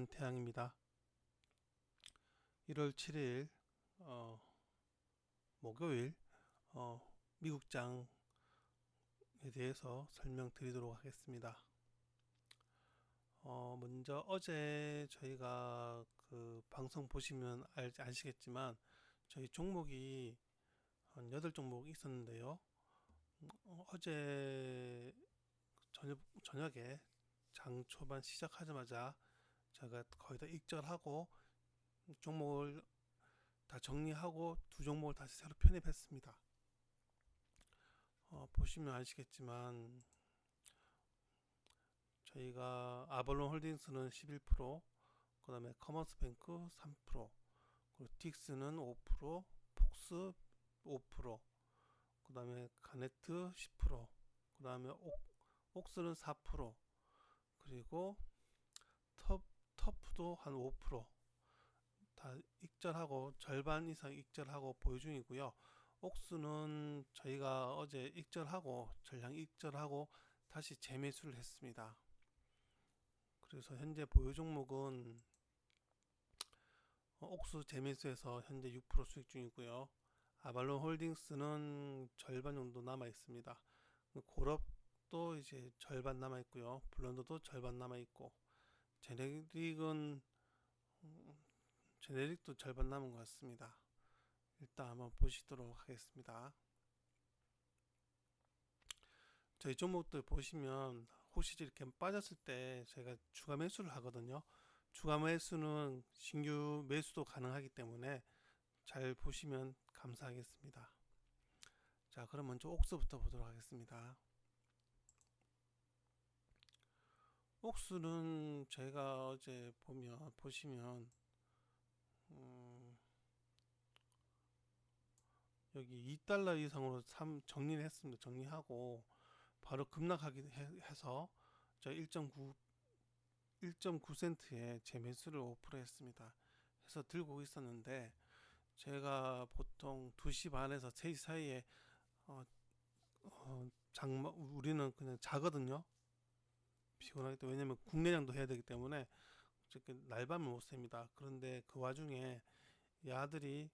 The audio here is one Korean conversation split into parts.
나는 태양입니다. 1월 7일 어, 목요일 어, 미국장에 대해서 설명드리도록 하겠습니다. 어, 먼저 어제 저희가 그 방송 보시면 알, 아시겠지만 저희 종목이 한 8종목 있었는데요. 어, 어제 저녁, 저녁에 장 초반 시작하자마자 제가 거의 다 익절하고 종목을 다 정리하고 두 종목을 다시 새로 편입했습니다. 어, 보시면 아시겠지만 저희가 아벌론 홀딩스는 11%, 그 다음에 커머스뱅크 3%, 그리고 딕스는 5%, 폭스 5%, 그 다음에 가네트 10%, 그 다음에 옥스는 4%, 그리고 터, 터프도 한 5%다 익절하고 절반 이상 익절하고 보유 중이고요. 옥수는 저희가 어제 익절하고 전량 익절하고 다시 재매수를 했습니다. 그래서 현재 보유 종목은 어, 옥수 재매수에서 현재 6% 수익 중이고요. 아발론 홀딩스는 절반 정도 남아 있습니다. 고럽도 이제 절반 남아 있고요. 블런드도 절반 남아 있고 제네릭은 음, 제네릭도 절반 남은 것 같습니다. 일단 한번 보시도록 하겠습니다. 저희 종목들 보시면 혹시 이렇게 빠졌을 때 제가 추가 매수를 하거든요. 추가 매수는 신규 매수도 가능하기 때문에 잘 보시면 감사하겠습니다. 자, 그럼 먼저 옥수부터 보도록 하겠습니다. 옥수는 제가 어제 보면 보시면 음, 여기 2달러 이상으로 3 정리를 했습니다. 정리하고 바로 급락하기 해서 저 1.9 1.9센트에 제 매수를 5% 했습니다. 해서 들고 있었는데 제가 보통 2시 반에서 3시 사이에 어, 어, 장마 우리는 그냥 자거든요. 피곤하기 때문에 왜냐면 국내장도 해야 되기 때문에 어쨌든 날밤을 못 셉니다. 그런데 그 와중에 이 아들이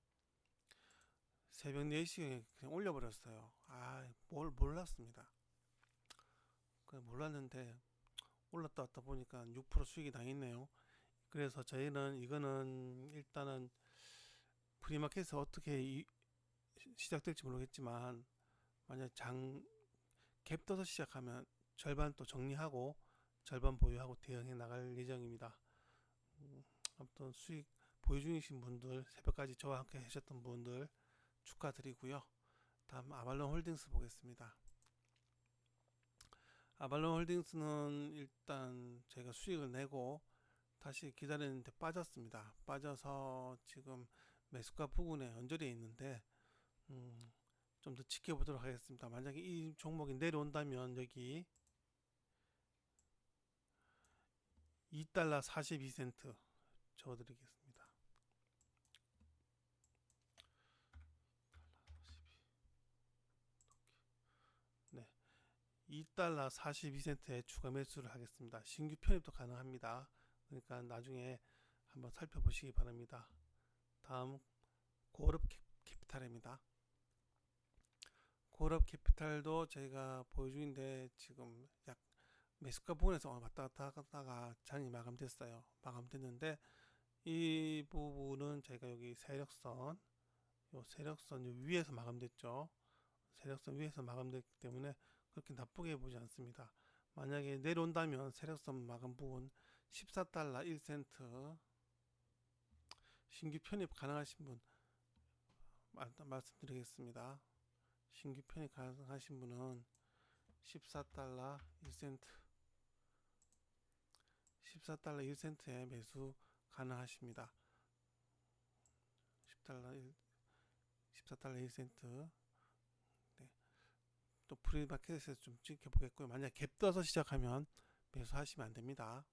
새벽 4시에 그냥 올려버렸어요. 아, 뭘 몰랐습니다. 그 몰랐는데 올랐다 왔다 보니까 6% 수익이 당했네요. 그래서 저희는 이거는 일단은 프리마켓에서 어떻게 이, 시작될지 모르겠지만 만약 장 갭 떠서 시작하면 절반 또 정리하고 절반 보유하고 대응해 나갈 예정입니다. 음, 아무튼 수익 보유 중이신 분들 새벽까지 저와 함께 하셨던 분들 축하드리고요. 다음 아발론 홀딩스 보겠습니다. 아발론 홀딩스는 일단 제가 수익을 내고 다시 기다리는데 빠졌습니다. 빠져서 지금 매수가 부근에 연절해 있는데 음, 좀 더 지켜보도록 하겠습니다. 만약에 이 종목이 내려온다면 여기 2달러 42센트 적어드리겠습니다. 2달러 42센트에 추가 매수를 하겠습니다. 신규 편입도 가능합니다. 그러니까 나중에 한번 살펴보시기 바랍니다. 다음 고럽 캐피탈입니다. 고럽 캐피탈도 보유 중인데 지금 약 매수가 부분에서 왔다 갔다 하다가 장이 마감됐어요. 마감됐는데 이 부분은 저희가 여기 세력선 요 세력선 요 위에서 마감됐죠. 세력선 위에서 마감됐기 때문에 그렇게 나쁘게 보지 않습니다. 만약에 내려온다면 세력선 마감 부분 14달러 1센트 신규 편입 가능하신 분 말씀드리겠습니다. 신규 편입 가능하신 분은 14달러 1센트 14달러 1센트에 매수 가능하십니다. 10달러 1, 14달러 1센트 또 프리마켓에서 좀 지켜보겠고요. 만약 갭 떠서 시작하면 매수하시면 안 됩니다.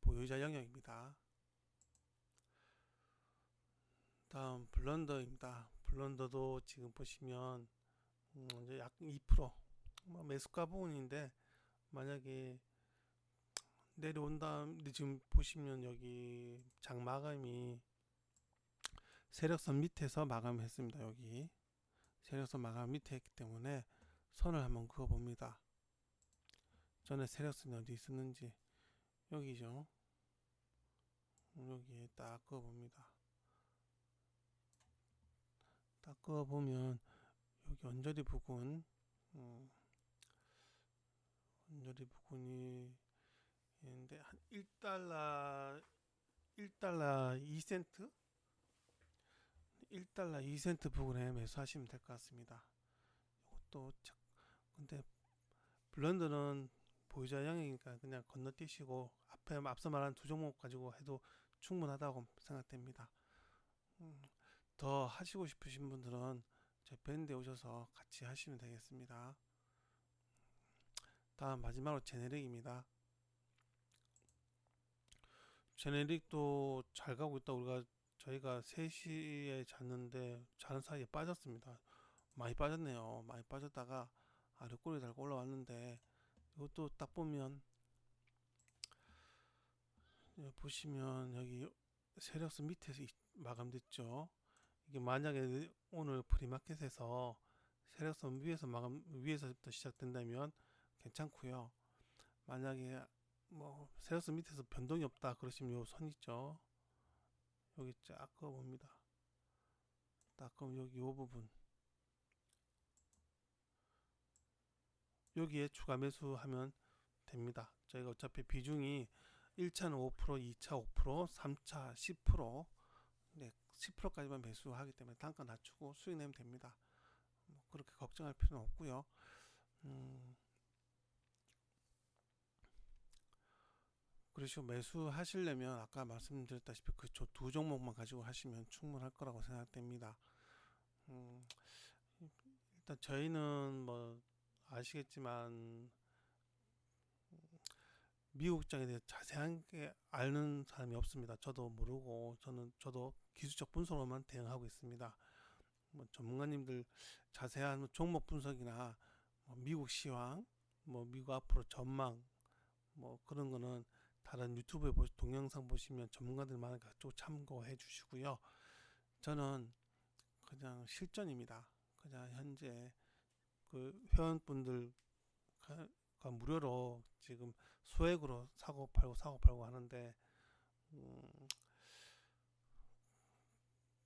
보유자 영역입니다. 다음 블런더입니다. 블런더도 지금 보시면 음, 이제 약 2%뭐 매수가 부분인데 만약에 내려온 다음 지금 보시면 여기 장 마감이 세력선 밑에서 마감했습니다. 여기 세력선 마감 밑에 했기 때문에 선을 한번 그어 봅니다. 전에 세력선이 어디 있었는지 여기죠. 여기에 딱 그어 봅니다. 딱 그어 보면 여기 언저리 부근 음, 언저리 부근이 있는데 한 1달러 1달러 2센트 1달러 2센트 부근에 매수하시면 될 것 같습니다. 이것도 참 근데 블런드는 보유자 영역이니까 그냥 건너뛰시고 앞에 앞서 말한 두 종목 가지고 해도 충분하다고 생각됩니다. 음, 더 하시고 싶으신 분들은 제 밴드에 오셔서 같이 하시면 되겠습니다. 다음 마지막으로 제네릭입니다. 제네릭도 잘 가고 있다. 우리가 저희가 3시에 잤는데 자는 사이에 빠졌습니다. 많이 빠졌네요. 많이 빠졌다가 아래 꼬리 달고 올라왔는데 이것도 딱 보면 여기 보시면 여기 세력선 밑에서 이- 마감됐죠. 이게 만약에 오늘 프리마켓에서 세력선 위에서 마감 위에서부터 시작된다면 괜찮고요. 만약에 뭐 세력선 밑에서 변동이 없다 그러시면 요 선 있죠. 여기 쫙 그어 봅니다. 딱 그럼 여기 요 부분 여기에 추가 매수하면 됩니다. 저희가 어차피 비중이 1차는 5%, 2차 5%, 3차 10%, 네, 10%까지만 매수하기 때문에 단가 낮추고 수익 내면 됩니다. 뭐 그렇게 걱정할 필요는 없고요. 음, 그러시고 매수하시려면 아까 말씀드렸다시피 그 두 종목만 가지고 하시면 충분할 거라고 생각됩니다. 음, 일단 저희는 뭐 아시겠지만 미국 장에 대해 자세하게 아는 사람이 없습니다. 저도 모르고 저는 저도 기술적 분석으로만 대응하고 있습니다. 뭐 전문가님들 자세한 뭐 종목 분석이나 뭐 미국 시황, 뭐 미국 앞으로 전망, 뭐 그런 거는 다른 유튜브에 보, 동영상 보시면 전문가들 많으니까 쭉 참고해 주시고요. 저는 그냥 실전입니다. 그냥 현재 그 회원분들과 무료로 지금 소액으로 사고 팔고 사고 팔고 하는데 음,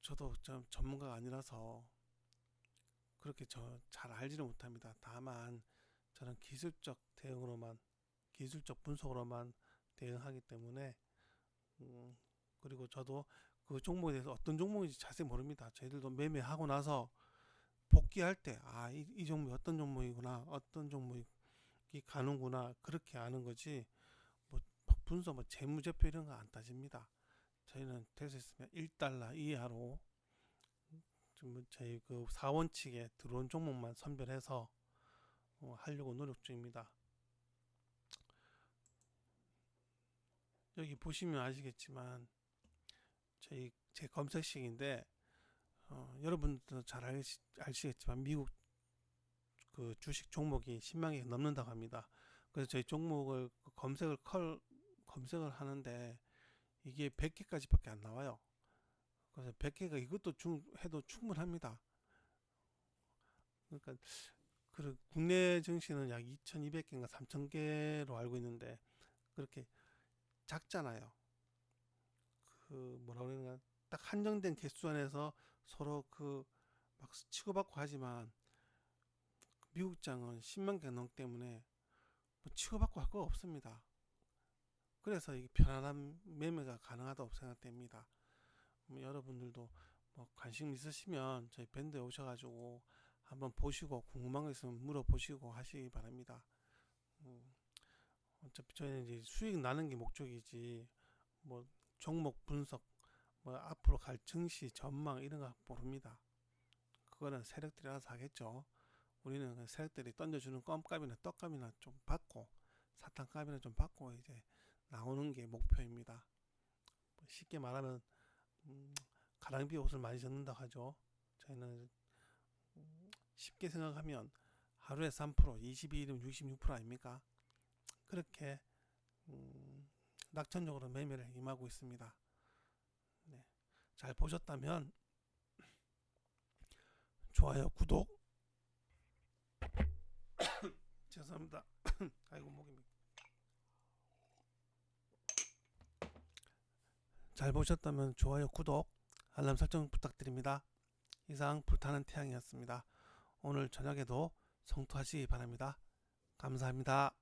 저도 좀 전문가가 아니라서 그렇게 저 잘 알지를 못합니다. 다만 저는 기술적 대응으로만 기술적 분석으로만 대응하기 때문에 음, 그리고 저도 그 종목에 대해서 어떤 종목인지 자세히 모릅니다. 저희들도 매매하고 나서 복귀할 때 아 이 이 종목이 어떤 종목이구나 어떤 종목이 가는구나 그렇게 아는 거지 뭐 분석 뭐 재무제표 이런 거 안 따집니다. 저희는 될 수 있으면 1달러 이하로 좀 저희 그 사원칙에 들어온 종목만 선별해서 어, 하려고 노력 중입니다. 여기 보시면 아시겠지만 저희 제 검색식인데 어, 여러분들도 잘 아시겠지만 미국 그 주식 종목이 10만 개 넘는다고 합니다. 그래서 저희 종목을 그 검색을 컬 검색을 하는데 이게 100개까지밖에 안 나와요. 그래서 100개가 이것도 중, 해도 충분합니다. 그러니까 그 국내 증시는 약 2,200개인가 3,000개로 알고 있는데 그렇게 작잖아요. 그 뭐라 그러나 딱 한정된 개수 안에서 서로 그 막 치고받고 하지만 미국장은 10만 개 넘기 때문에 뭐 치고받고 할 거 없습니다. 그래서 이 편안한 매매가 가능하다고 생각됩니다. 뭐 여러분들도 뭐 관심 있으시면 저희 밴드에 오셔가지고 한번 보시고 궁금한 거 있으면 물어보시고 하시기 바랍니다. 음, 어차피 저희는 이제 수익 나는 게 목적이지 뭐 종목 분석 뭐 앞으로 갈 증시 전망 이런 거 모릅니다. 그거는 세력들이 알아서 하겠죠. 우리는 그 세력들이 던져주는 껌값이나 떡값이나 좀 받고 사탕값이나 좀 받고 이제 나오는 게 목표입니다. 뭐 쉽게 말하면 음, 가랑비 옷을 많이 젖는다 하죠. 저희는 음, 쉽게 생각하면 하루에 3% 22일이면 66% 아닙니까? 그렇게 음, 낙천적으로 매매를 임하고 있습니다. 네, 잘 보셨다면 좋아요, 구독. 죄송합니다. 아이고 목이 잘 보셨다면 좋아요, 구독, 알람 설정 부탁드립니다. 이상 불타는 태양이었습니다. 오늘 저녁에도 성투하시기 바랍니다. 감사합니다.